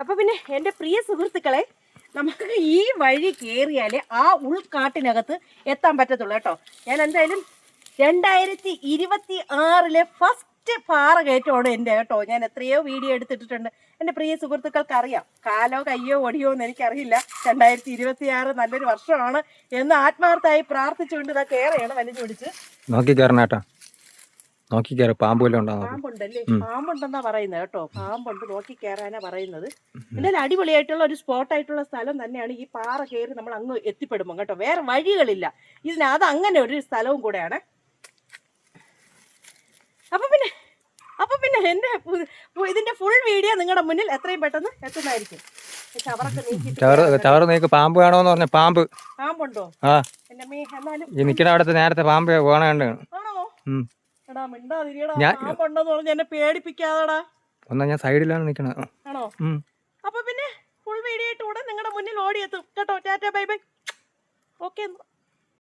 അപ്പൊ പിന്നെ എന്റെ പ്രിയ സുഹൃത്തുക്കളെ നമുക്ക് ഈ വഴി കയറിയാലേ ആ ഉൾക്കാട്ടിനകത്ത് എത്താൻ പറ്റത്തുള്ളൂ കേട്ടോ. ഞാൻ എന്തായാലും രണ്ടായിരത്തി ഇരുപത്തി ആറിലെ ഫസ്റ്റ് പാറ കയറ്റമാണ് എന്റെ കേട്ടോ. ഞാൻ എത്രയോ വീഡിയോ എടുത്തിട്ടിട്ടുണ്ട്. എന്റെ പ്രിയ സുഹൃത്തുക്കൾക്ക് അറിയാം കാലോ കയ്യോ ഒടിയോ എന്ന് എനിക്കറിയില്ല. രണ്ടായിരത്തി ഇരുപത്തി ആറ് നല്ലൊരു വർഷമാണ് എന്ന് ആത്മാർത്ഥമായി പ്രാർത്ഥിച്ചുകൊണ്ട് ഇതാ കയറിയാണ് വലിച്ചു പിടിച്ച്. നോക്കി കയറണം കേട്ടോ നോക്കി. കയറി പാമ്പ് വല്ലതും പാമ്പുണ്ടല്ലേ പാമ്പുണ്ടെന്നാ പറയുന്നത് കേട്ടോ. പാമ്പുണ്ട് നോക്കി കയറാനാ പറയുന്നത് എന്തായാലും അടിപൊളിയായിട്ടുള്ള ഒരു സ്പോട്ട് ആയിട്ടുള്ള സ്ഥലം തന്നെയാണ് ഈ പാറ കയറി നമ്മൾ അങ്ങ് എത്തിപ്പെടുമ്പോൾ കേട്ടോ. വേറെ വഴികളില്ല. ഇതിന് അത് അങ്ങനെ ഒരു സ്ഥലവും കൂടെയാണ്. അപ്പൊ പിന്നെ അപ്പൊ പിന്നെ എന്റെ ഇതിന്റെ ഫുൾ വീഡിയോ നിങ്ങളുടെ മുന്നിൽ എത്രയും പെട്ടെന്ന് എത്തുന്നതായിരിക്കും. ചവറ് പാമ്പ് കാണോന്ന് പറഞ്ഞ പാമ്പ്. പാമ്പുണ്ടോ? ആ. എന്നാലും ഈ നിൽക്കുന്ന അവിടുത്തെ നേരത്തെ പാമ്പ്. എടാ മിണ്ടാതിരിയടാ ഞാൻ- പറഞ്ഞ് എന്നെ പേടിപ്പിക്കാതെടാ. ഒന്നാ ഞാൻ സൈഡിലാണ് നിൽക്കണത് ആണോ. അപ്പൊ പിന്നെ ഫുൾ വീഡിയോ ആയിട്ട് ഉടൻ നിങ്ങളുടെ മുന്നിൽ ഓടിയെത്തും. കേട്ടോ ടാറ്റ ബൈ ബൈ. ഓക്കെ